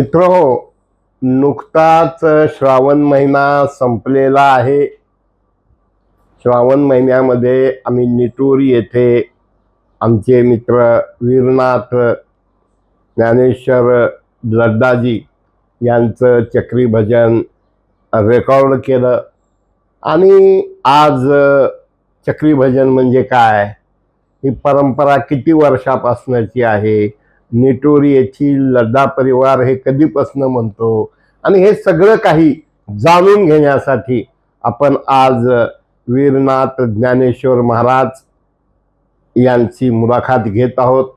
मित्र हो नुकताच श्रावण महिना संपलेला आहे. श्रावण महिन्यामध्ये आम्ही निटूर येथे आमचे मित्र वीरनाथ ज्ञानेश्वर लड्डाजी यांचं चक्री भजन रेकॉर्ड केलं. आणि आज चक्रीभजन चक्री भजन म्हणजे काय? ही परंपरा किती वर्षापासूनची आहे? निटोरी याची लड्डा परिवार हे कधीपासून म्हणतो? आणि हे सगळं काही जाणून घेण्यासाठी आपण आज वीरनाथ ज्ञानेश्वर महाराज यांची मुलाखत घेत आहोत.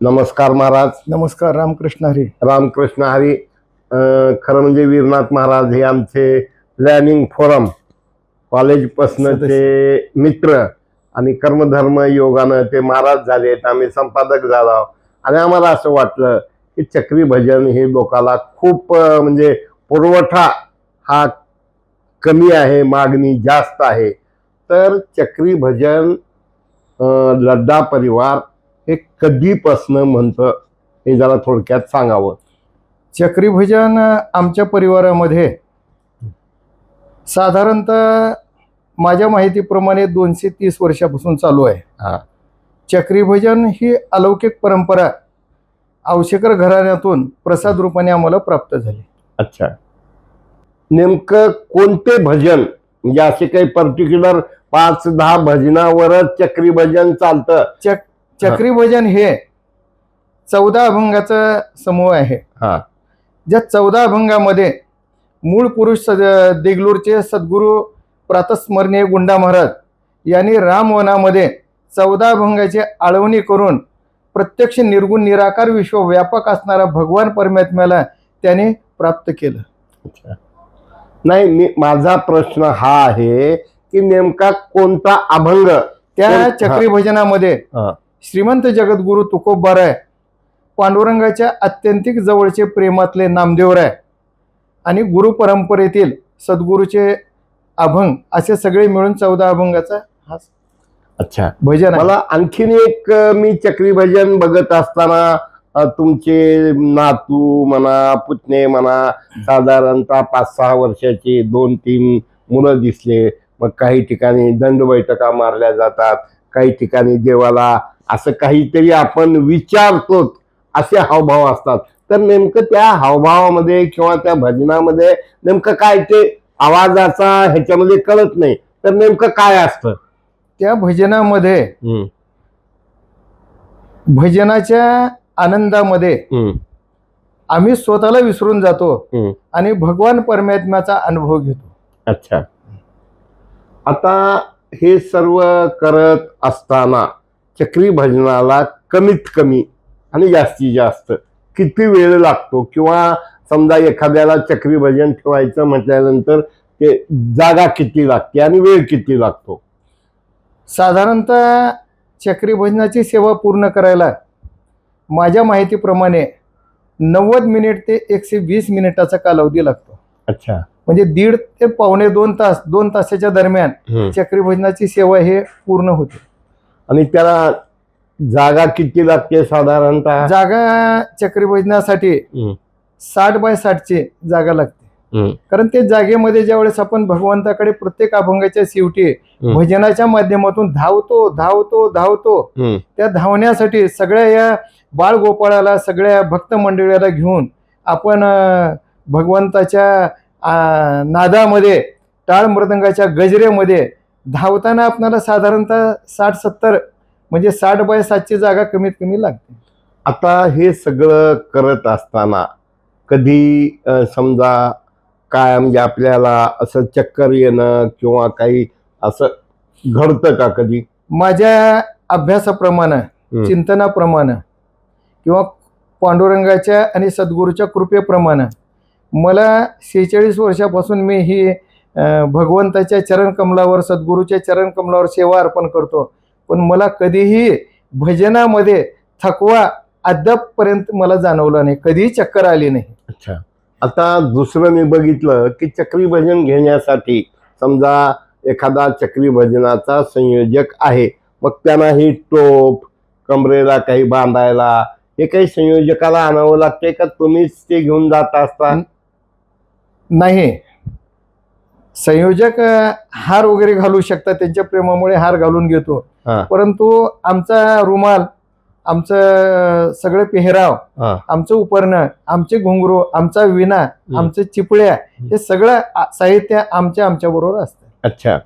नमस्कार महाराज. नमस्कार रामकृष्ण हरी. रामकृष्ण हरी. खरं म्हणजे वीरनाथ महाराज हे आमचे प्लॅनिंग फोरम कॉलेजपासनचे मित्र आणि कर्मधर्म योगानं ते महाराज झालेत. आम्ही संपादक झालो आणि आम्हाला असं वाटलं की चक्री भजन हे लोकाला खूप म्हणजे पुरवठा हा कमी आहे मागणी जास्त आहे. तर चक्री भजन लड्डा परिवार हे कधीपासनं म्हणतं हे जरा थोडक्यात सांगावं. चक्री भजन आमच्या परिवारामध्ये साधारणतः माझ्या माहितीप्रमाणे दोनशे तीस वर्षापासून चालू आहे. हा. चक्री भजन ही अलौकिक परंपरा औशेकर घराण्यातून प्रसाद रूपाने आम्हाला प्राप्त झाली. अच्छा. नेमकं कोणते भजन म्हणजे असे काही पर्टिक्युलर पाच दहा भजनावरच चक्री भजन चालतं? चक चक्री भजन हे चौदा अभंगाचा समूह आहे. हा. ज्या चौदा अभंगामध्ये मूळ पुरुष सद देगलूरचे सद्गुरू प्रातस्मरणीय गुंडा महाराज यांनी रामवनामध्ये चौदा अभंगाची आळवणी करून प्रत्यक्ष निर्गुण निराकार विश्व व्यापक असणारा भगवान परमात्म्याला त्याने प्राप्त केलं. नाही मी माझा प्रश्न हा आहे की नेमका कोणता अभंग? त्या. चक्री भजनामध्ये. श्रीमंत जगद्गुरु तुकोबाराय पांडुरंगाच्या अत्यंतिक जवळचे प्रेमातले नामदेवराय आणि गुरु परंपरेतील सद्गुरूचे अभंग असे सगळे मिळून चौदा अभंगाचा हा अच्छा. भजन मला आणखीन एक मी चक्री भजन बघत असताना तुमचे नातू म्हणा पुतणे म्हणा साधारणतः पाच सहा वर्षाचे दोन तीन मुलं दिसले. मग काही ठिकाणी दंड बैठका मारल्या जातात काही ठिकाणी देवाला असं काहीतरी आपण विचारतो असे हावभाव असतात. तर नेमकं त्या हावभावामध्ये किंवा त्या भजनामध्ये नेमकं काय ते आवाजाचा ह्याच्यामध्ये कळत नाही. तर नेमकं काय असतं? त्या भजनामध्ये भजनाच्या आनंदामध्ये आम्ही स्वतःला विसरून जातो. आणि भगवान परमात्म्याचा अनुभव घेतो. अच्छा. आता हे सर्व करत असताना चक्री भजनाला कमीत कमी आणि जास्तीत जास्त किती वेळ लागतो? किंवा समजा एखाद्याला चक्री भजन ठेवायचं म्हटल्यानंतर ते जागा किती लागते आणि वेळ किती लागतो? साधारणतः चक्री भजनाची सेवा पूर्ण करायला माझ्या माहितीप्रमाणे नव्वद मिनिट ते एकशे वीस मिनिटाचा कालावधी लागतो अच्छा म्हणजे दीड ते पावणे दोन तास दोन तासाच्या दरम्यान हम्म. चक्री भजनाची सेवा हे पूर्ण होते आणि त्याला जागा किती लागते साधारणतः जागा चक्री भजनासाठी हम्म. साठ बाय साठची जागा लागते. कारण ते जागेमध्ये ज्यावेळेस आपण भगवंताकडे प्रत्येक अभंगाच्या शेवटी. भजनाच्या माध्यमातून धावतो धावतो धावतो. त्या धावण्यासाठी सगळ्या या बाळगोपाळाला सगळ्या भक्त मंडळाला घेऊन आपण भगवंताच्या नादामध्ये टाळ मृदंगाच्या गजरेमध्ये धावताना आपल्याला साधारणतः साठ सत्तर म्हणजे साठ बाय सातची जागा कमीत कमी लागते आता हे सगळं करत असताना कधी समजा काय म्हणजे आपल्याला असं चक्कर येणं किंवा काही असं घडतं का कधी? माझ्या अभ्यासाप्रमाणे चिंतनाप्रमाणे किंवा पांडुरंगाच्या आणि सद्गुरूच्या कृपेप्रमाणे मला शेहेचाळीस वर्षापासून मी ही भगवंताच्या चरणकमलावर सद्गुरूच्या चरणकमलावर सेवा अर्पण करतो. पण मला कधीही भजनामध्ये थकवा अद्यापपर्यंत मला जाणवला नाही. कधीही चक्कर आली नाही. अच्छा. आता दुसरं मी बघितलं की चक्री भजन घेण्यासाठी समजा एखादा चक्री भजनाचा संयोजक आहे. मग त्यांना ही टोप कमरेला काही बांधायला हे काही संयोजकाला आणावं लागते का? तुम्हीच ते घेऊन जात असता? नाही. संयोजक हार वगैरे घालू शकतात. त्यांच्या प्रेमामुळे हार घालून घेतो. परंतु आमचा रुमाल आमचं सगळं पेहराव आमचं उपरणं आमचे घुंगरू आमचा विणा आमचं चिपळ्या हे सगळं साहित्य आमच्या आमच्या बरोबर असतं. अच्छा.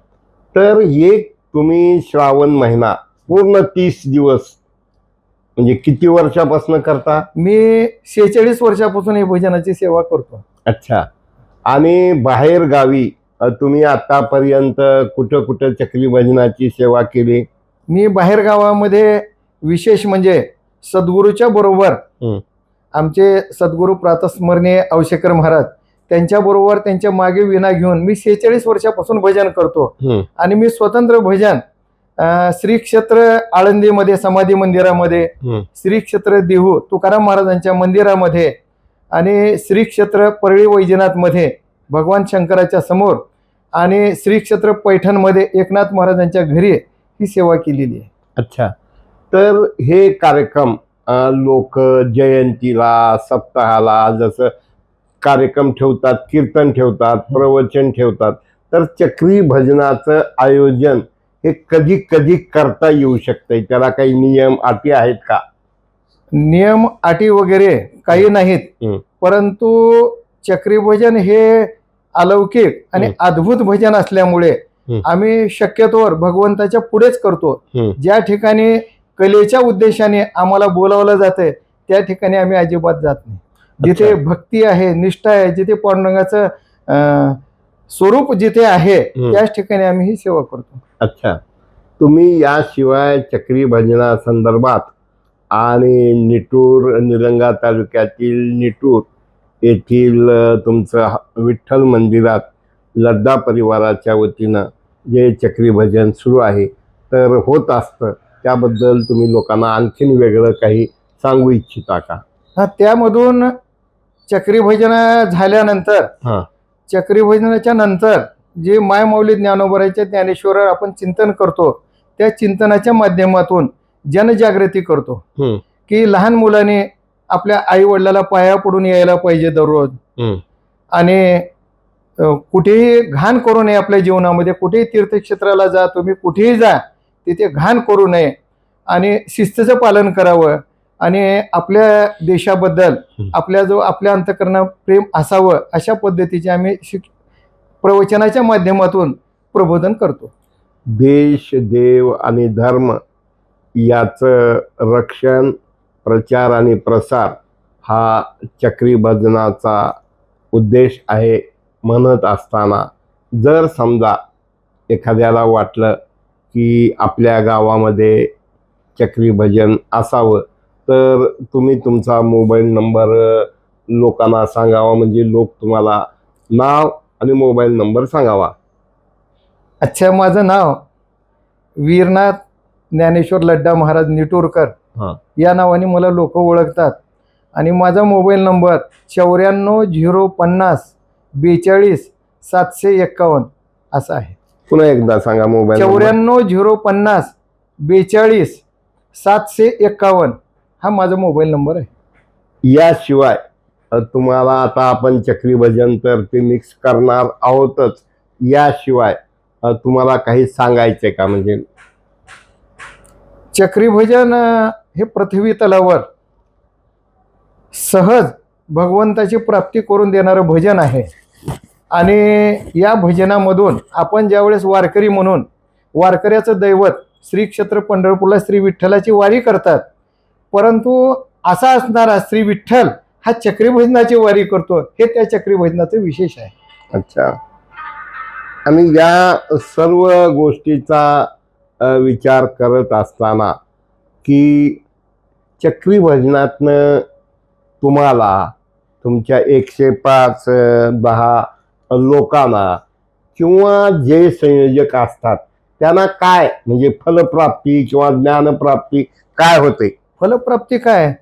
तर एक तुम्ही श्रावण महिना पूर्ण तीस दिवस म्हणजे किती वर्षापासून करता? मी शेहेचाळीस वर्षापासून हे भजनाची सेवा करतो. अच्छा. आणि बाहेर गावी तुम्ही आतापर्यंत कुठं कुठं चक्री भजनाची सेवा केली? मी बाहेर गावामध्ये विशेष म्हणजे सद्गुरूच्या बरोबर. आमचे सद्गुरू प्रातस्मरणीय अवशेकर महाराज त्यांच्याबरोबर त्यांच्या मागे विना घेऊन मी शेहेचाळीस वर्षापासून भजन करतो. आणि मी स्वतंत्र भजन श्री क्षेत्र आळंदीमध्ये समाधी मंदिरामध्ये. श्री क्षेत्र देहू तुकाराम महाराजांच्या मंदिरामध्ये आणि श्री क्षेत्र परळी वैजनाथमध्ये भगवान शंकराच्या समोर आणि श्री क्षेत्र पैठणमध्ये एकनाथ महाराजांच्या घरी ही सेवा केलेली आहे अच्छा तर हे कार्यक्रम लोक जयंतीला सप्ताहाला जसं कार्यक्रम ठेवतात कीर्तन ठेवतात प्रवचन ठेवतात तर चक्री भजनाचं आयोजन हे कधी कधी करता येऊ शकतंय त्याला काही नियम अटी आहेत का नियम अटी वगैरे काही नाहीत. परंतु चक्री भजन हे अलौकिक आणि. अद्भुत भजन असल्यामुळे. आम्ही शक्यतोवर भगवंताच्या पुढेच करतो. ज्या ठिकाणी कलेच्या उद्देशाने आम्हाला बोलावलं जातंय त्या ठिकाणी आम्ही अजिबात जात नाही जिथे. भक्ती आहे निष्ठा आहे जिथे पांडुरंगाचं स्वरूप जिथे आहे. त्याच ठिकाणी आम्ही ही सेवा करतो अच्छा तुम्ही याशिवाय चक्री भजना संदर्भात आणि निटूर निलंगा तालुक्यातील निटूर येथील तुमचं विठ्ठल मंदिरात लड्डा परिवाराच्या वतीनं जे चक्री भजन सुरू आहे तर होत असतं त्याबद्दल तुम्ही लोकांना आणखीन वेगळं काही सांगू इच्छिता का हा त्यामधून चक्री भजन झाल्यानंतर हां चक्री भजनाच्या नंतर जे मायमौली ज्ञानोबराच्या ज्ञानेश्वरावर आपण चिंतन करतो त्या चिंतनाच्या माध्यमातून जनजागृती करतो. की लहान मुलाने आपल्या आई वडिलाला पाया पडून यायला पाहिजे दररोज. आणि कुठेही घाण करू नये आपल्या जीवनामध्ये कुठेही तीर्थक्षेत्राला जा तुम्ही कुठेही जा तिथे घाण करू नये आणि शिस्तीचं पालन करावं आणि आपल्या देशाबद्दल. आपल्या जो आपल्या अंतकरणात प्रेम असावं अशा पद्धतीचे आम्ही शिक प्रवचनाच्या माध्यमातून प्रबोधन करतो देश देव आणि धर्म याचं रक्षण प्रचार आणि प्रसार हा चक्री भजनाचा उद्देश आहे म्हणत असताना जर समजा एखाद्याला वाटलं की आपल्या गावामध्ये चक्री भजन असावं. तर तुम्ही तुमचा मोबाईल नंबर लोकांना सांगावा म्हणजे लोक तुम्हाला नाव आणि मोबाईल नंबर सांगावा. अच्छा माझं नाव वीरनाथ ज्ञानेश्वर लड्डा महाराज निटूरकर. हां. या नावाने मला लोक ओळखतात. आणि माझा मोबाईल नंबर चौऱ्याण्णव झिरो पन्नास बेचाळीस सातशे एक्कावन्न असा आहे. पुन्हा एकदा सांगा मोबाईल. चौऱ्याण्णव झिरो पन्नास बेचाळीस सातशे एक्कावन्न हा माझा मोबाईल नंबर आहे. याशिवाय तुम्हाला आता आपण चक्री भजन तर ते मिक्स करणार आहोतच. याशिवाय तुम्हाला काही सांगायचंय का म्हणजे? चक्री भजन अं, हे पृथ्वी तलावर सहज भगवंताची प्राप्ती करून देणारं भजन आहे. आणि या भजनामधून आपण ज्यावेळेस वारकरी म्हणून वारकऱ्याचं दैवत श्री क्षेत्र पंढरपूरला श्री विठ्ठलाची वारी करतात परंतु असा असणारा श्री विठ्ठल हा चक्रीभजनाची वारी करतो हे त्या चक्रीभजनाचं विशेष आहे. अच्छा. आणि या सर्व गोष्टीचा विचार करत असताना की चक्रीभजनातनं तुम्हाला तुमच्या एकशे पाच दहा लोकांना किंवा जे संयोजक असतात त्यांना काय? म्हणजे फलप्राप्ती किंवा ज्ञानप्राप्ती काय होते? फलप्राप्ती काय?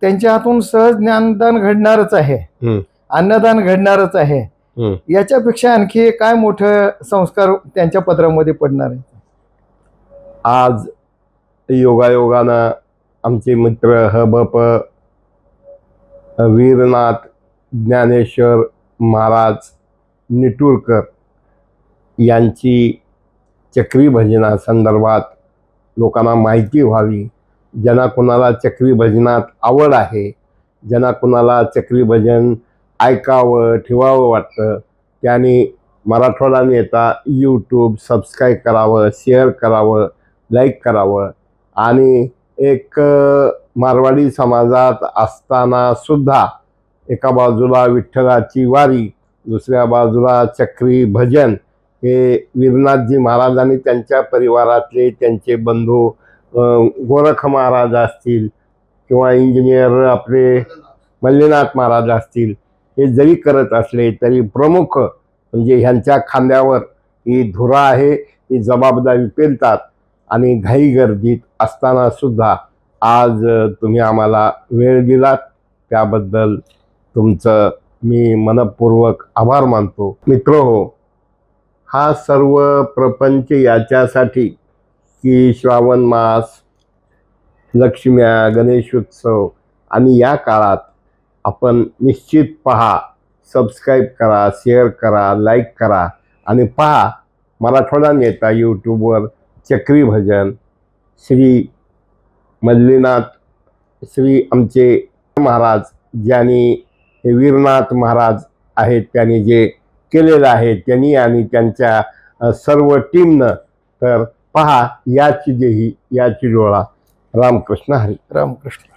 त्यांच्या हातून सहज ज्ञानदान घडणारच आहे. हं. अन्नदान घडणारच आहे. हं. याच्यापेक्षा आणखी काय मोठं संस्कार त्यांच्या पदरामध्ये पडणार आहे? आज योगायोगानं आमचे मित्र हबप वीरनाथ ज्ञानेश्वर महाराज निटूरकर यांची चक्री भजनासंदर्भात लोकांना माहिती व्हावी. ज्यांना कुणाला चक्री भजनात आवड आहे ज्यांना कुणाला चक्री भजन ऐकावं ठेवावं वाटतं त्याने मराठवाडा नेता यूट्यूब सबस्क्राईब करावं शेअर करावं लाईक करावं. आणि एक मारवाडी समाजात असताना सुद्धा एका बाजूला विठ्ठलाची वारी दुसऱ्या बाजूला चक्री भजन हे वीरनाथजी महाराज आणि त्यांच्या परिवारातले त्यांचे बंधू गोरख महाराज असतील किंवा इंजिनियर आपले मल्लीनाथ महाराज असतील हे जरी करत असले तरी प्रमुख म्हणजे ह्यांच्या खांद्यावर ही धुरा आहे ही जबाबदारी पेलतात आणि घाई गर्दीत असताना सुद्धा आज तुम्ही आम्हाला वेळ दिलात. त्याबद्दल तुमचं मी मनपूर्वक आभार मानतो. मित्र हो हा सर्व प्रपंच याच्यासाठी की श्रावण मास लक्ष्म्या गणेशोत्सव आणि या काळात आपण निश्चित पहा सबस्क्राईब करा शेअर करा लाईक करा आणि पहा मराठवाडा नेता यूट्यूबवर चक्री भजन श्री मल्लीनाथ श्री आमचे महाराज ज्यांनी हे वीरनाथ महाराज आहेत त्यांनी जे केलेलं आहे त्यांनी आणि त्यांच्या सर्व टीमनं तर पहा याची देही याची डोळा. रामकृष्ण हरी. रामकृष्ण.